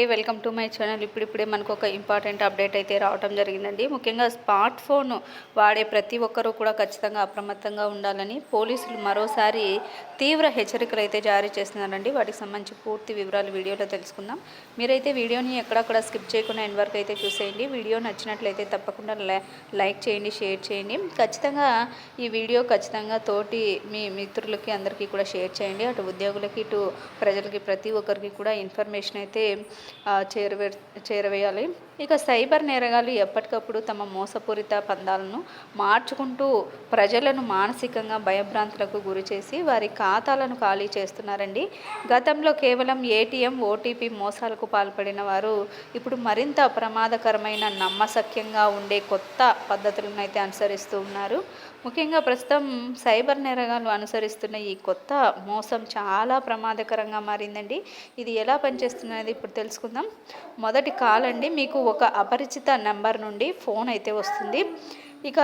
Hey welcome to my channel ఇప్పుడిప్పుడే మనకు ఒక ఇంపార్టెంట్ అప్డేట్ అయితే రావడం జరిగిందండి. ముఖ్యంగా స్మార్ట్ ఫోన్ వాడే ప్రతి ఒక్కరూ కూడా ఖచ్చితంగా అప్రమత్తంగా ఉండాలని పోలీసులు మరోసారి తీవ్ర హెచ్చరికలు అయితే జారీ చేస్తున్నారండి. వాటికి సంబంధించి పూర్తి వివరాలు వీడియోలో తెలుసుకుందాం. మీరైతే వీడియోని ఎక్కడక్కడ స్కిప్ చేయకుండా ఎండ్ వరకు అయితే చూసేయండి. వీడియో నచ్చినట్లయితే తప్పకుండా లై- లైక్ చేయండి షేర్ చేయండి. ఖచ్చితంగా ఈ వీడియో ఖచ్చితంగా తోటి మీ మిత్రులకి అందరికీ కూడా షేర్ చేయండి. అటు ఉద్యోగులకి ఇటు ప్రజలకి ప్రతి ఒక్కరికి కూడా ఇన్ఫర్మేషన్ అయితే చేరవే చేరవేయాలి. ఇక సైబర్ నేరగాలు ఎప్పటికప్పుడు తమ మోసపూరిత పందాలను మార్చుకుంటూ ప్రజలను మానసికంగా భయభ్రాంతులకు గురి చేసి వారి ఖాతాలను ఖాళీ చేస్తున్నారండి. గతంలో కేవలం ఏటీఎం ఓటీపీ మోసాలకు పాల్పడిన వారు ఇప్పుడు మరింత ప్రమాదకరమైన నమ్మసక్యంగా ఉండే కొత్త పద్ధతులను అయితే అనుసరిస్తూ ఉన్నారు. ముఖ్యంగా ప్రస్తుతం సైబర్ నేరగాలు అనుసరిస్తున్న ఈ కొత్త మోసం చాలా ప్రమాదకరంగా మారిందండి. ఇది ఎలా పనిచేస్తున్నది ఇప్పుడు తెలుసుకుందాం. మొదటి కాల్ అండి మీకు ఒక అపరిచిత నెంబర్ నుండి ఫోన్ అయితే వస్తుంది. ఇక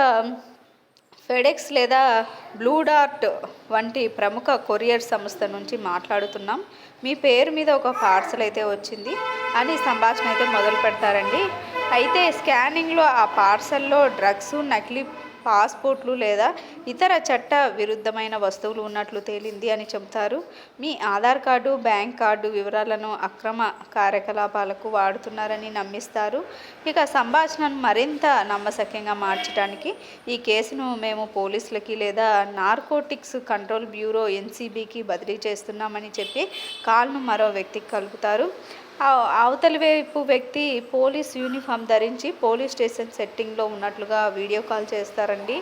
ఫెడెక్స్ లేదా బ్లూ డార్ట్ వంటి ప్రముఖ కొరియర్ సంస్థ నుంచి మాట్లాడుతున్నాం. మీ పేరు మీద ఒక పార్సల్ అయితే వచ్చింది. అని సంభాషణ అయితే మొదలు పెడతారండి. అయితే స్కానింగ్లో ఆ పార్సల్లో డ్రగ్స్ నకిలీ పాస్పోర్ట్లు లేదా ఇతర చట్ట విరుద్ధమైన వస్తువులు ఉన్నట్లు తేలింది అని చెబుతారు. మీ ఆధార్ కార్డు బ్యాంక్ కార్డు వివరాలను అక్రమ కార్యకలాపాలకు వాడుతున్నారని నమ్మిస్తారు. ఇక సంభాషణను మరింత నమ్మశక్యంగా మార్చడానికి ఈ కేసును మేము పోలీసులకి లేదా నార్కోటిక్స్ కంట్రోల్ బ్యూరో ఎన్సీబీకి బదిలీ చేస్తున్నామని చెప్పి కాల్ను మరో వ్యక్తికి కలుపుతారు. అవతలి వైపు వ్యక్తి పోలీస్ యూనిఫామ్ ధరించి పోలీస్ స్టేషన్ సెట్టింగ్లో ఉన్నట్లుగా వీడియో కాల్ చేస్తారండి.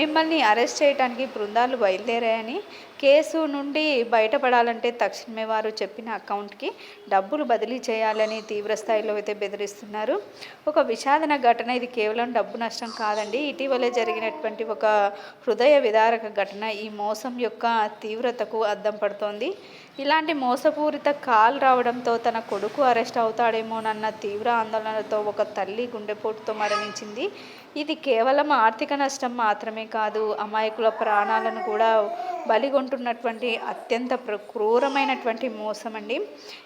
మిమ్మల్ని అరెస్ట్ చేయడానికి బృందాలు బయలుదేరాయని కేసు నుండి బయటపడాలంటే తక్షణమే వారు చెప్పిన అకౌంట్కి డబ్బులు బదిలీ చేయాలని తీవ్ర స్థాయిలో అయితే బెదిరిస్తున్నారు. ఒక విషాదన ఘటన ఇది కేవలం డబ్బు నష్టం కాదండి. ఇటీవలే జరిగినటువంటి ఒక హృదయ విదారక ఘటన ఈ మోసం యొక్క తీవ్రతకు అద్దం పడుతోంది. ఇలాంటి మోసపూరిత కాల్ రావడంతో తన కొడుకు అరెస్ట్ అవుతాడేమోనన్న తీవ్ర ఆందోళనతో ఒక తల్లి గుండెపోటుతో మరణించింది. ఇది కేవలం ఆర్థిక నష్టం మాత్రమే కాదు అమాయకుల ప్రాణాలను కూడా బలిగొంటున్నటువంటి అత్యంత ప్రక్రూరమైనటువంటి మోసం అండి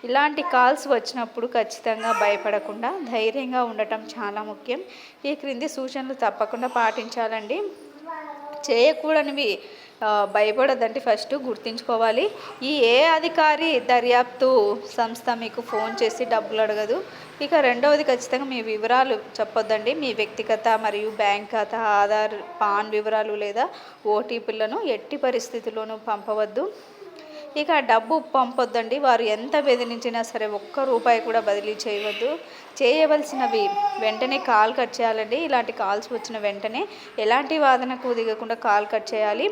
ఇలాంటి కాల్స్ వచ్చినప్పుడు ఖచ్చితంగా భయపడకుండా ధైర్యంగా ఉండటం చాలా ముఖ్యం. ఈ క్రింది సూచనలు తప్పకుండా పాటించాలండి. చేయకూడనివి భయపడదండి. ఫస్ట్ గుర్తుంచుకోవాలి. ఈ ఏ అధికారి దర్యాప్తు సంస్థ మీకు ఫోన్ చేసి డబ్బులు అడగదు. ఇక రెండవది ఖచ్చితంగా మీ వివరాలు చెప్పొద్దండి. మీ వ్యక్తిగత మరియు బ్యాంక్ ఖాతా ఆధార్ పాన్ వివరాలు లేదా ఓటీపీలను ఎట్టి పరిస్థితుల్లోనూ పంపవద్దు. ఇక డబ్బు పంపొద్దండి. వారు ఎంత బెదిరించినా సరే ఒక్క రూపాయి కూడా బదిలీ చేయవద్దు. చేయవలసినవి వెంటనే కాల్ కట్ చేయాలండి. ఇలాంటి కాల్స్ వచ్చిన వెంటనే ఎలాంటి వాదనకు దిగకుండా కాల్ కట్ చేయాలి.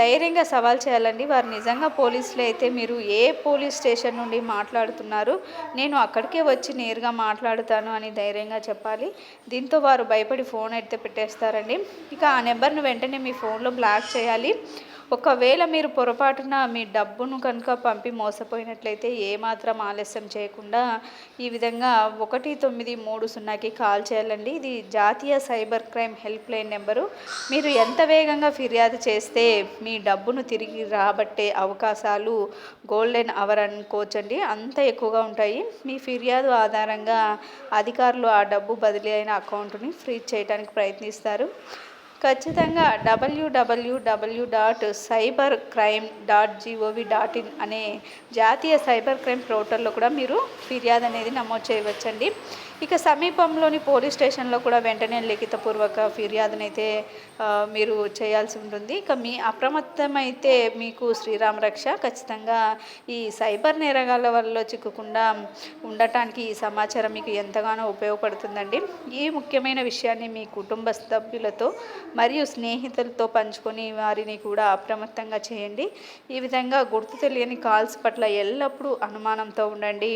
ధైర్యంగా సవాల్ చేయాలండి. వారు నిజంగా పోలీసులు అయితే మీరు ఏ పోలీస్ స్టేషన్ నుండి మాట్లాడుతున్నారు? నేను అక్కడికే వచ్చి నేరుగా మాట్లాడుతాను అని ధైర్యంగా చెప్పాలి. దీంతో వారు భయపడి ఫోన్ అయితే పెట్టేస్తారండి. ఇక ఆ నెంబర్ను వెంటనే మీ ఫోన్లో బ్లాక్ చేయాలి. ఒకవేళ మీరు పొరపాటున మీ డబ్బును కనుక పంపి మోసపోయినట్లయితే ఏమాత్రం ఆలస్యం చేయకుండా ఈ విధంగా ఒకటి తొమ్మిది మూడు సున్నాకి కాల్ చేయాలండి. ఇది జాతీయ cyber crime helpline number. మీరు ఎంత వేగంగా ఫిర్యాదు చేస్తే మీ డబ్బును తిరిగి రాబట్టే అవకాశాలు గోల్డెన్ అవర్ అనుకోవచ్చండి అంత ఎక్కువగా ఉంటాయి. మీ ఫిర్యాదు ఆధారంగా అధికారులు ఆ డబ్బు బదిలీ అయిన అకౌంట్ని ఫ్రీజ్ చేయడానికి ప్రయత్నిస్తారు. ఖచ్చితంగా W W W dot cyber crime dot G O V dot in అనే జాతీయ సైబర్ క్రైమ్ పోర్టల్లో కూడా మీరు ఫిర్యాదు అనేది నమోదు చేయవచ్చండి. ఇక సమీపంలోని పోలీస్ స్టేషన్లో కూడా వెంటనే లిఖితపూర్వక ఫిర్యాదునైతే అయితే మీరు చేయాల్సి ఉంటుంది. ఇక మీ అప్రమత్తమైతే మీకు శ్రీరామ రక్ష. ఖచ్చితంగా ఈ సైబర్ నేరగాల వల్ల చిక్కకుండా ఉండటానికి ఈ సమాచారం మీకు ఎంతగానో ఉపయోగపడుతుందండి. ఈ ముఖ్యమైన విషయాన్ని మీ కుటుంబ సభ్యులతో మరియు స్నేహితులతో పంచుకొని వారిని కూడా అప్రమత్తంగా చేయండి. ఈ విధంగా గుర్తు తెలియని కాల్స్ పట్ల ఎల్లప్పుడూ అనుమానంతో ఉండండి.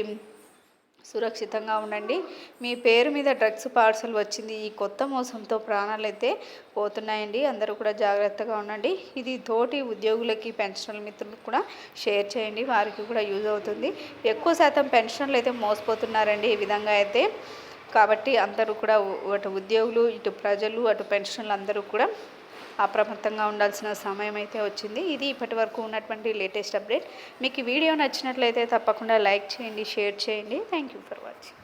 సురక్షితంగా ఉండండి. మీ పేరు మీద డ్రగ్స్ పార్సల్ వచ్చింది. ఈ కొత్త మోసంతో ప్రాణాలు అయితే పోతున్నాయండి. అందరూ కూడా జాగ్రత్తగా ఉండండి. ఇది తోటి ఉద్యోగులకి పెన్షనల్ మిత్రులకు కూడా షేర్ చేయండి. వారికి కూడా యూజ్ అవుతుంది. ఎక్కువ శాతం పెన్షన్లు అయితే మోసపోతున్నారండి. ఈ విధంగా అయితే కాబట్టి అందరూ కూడా అటు ఉద్యోగులు ఇటు ప్రజలు అటు పెన్షన్లు అందరూ కూడా అప్రమత్తంగా ఉండాల్సిన సమయం అయితే వచ్చింది. ఇది ఇప్పటి వరకు ఉన్నటువంటి లేటెస్ట్ అప్డేట్. మీకు ఈ వీడియో నచ్చినట్లయితే తప్పకుండా లైక్ చేయండి షేర్ చేయండి. Thank you for watching.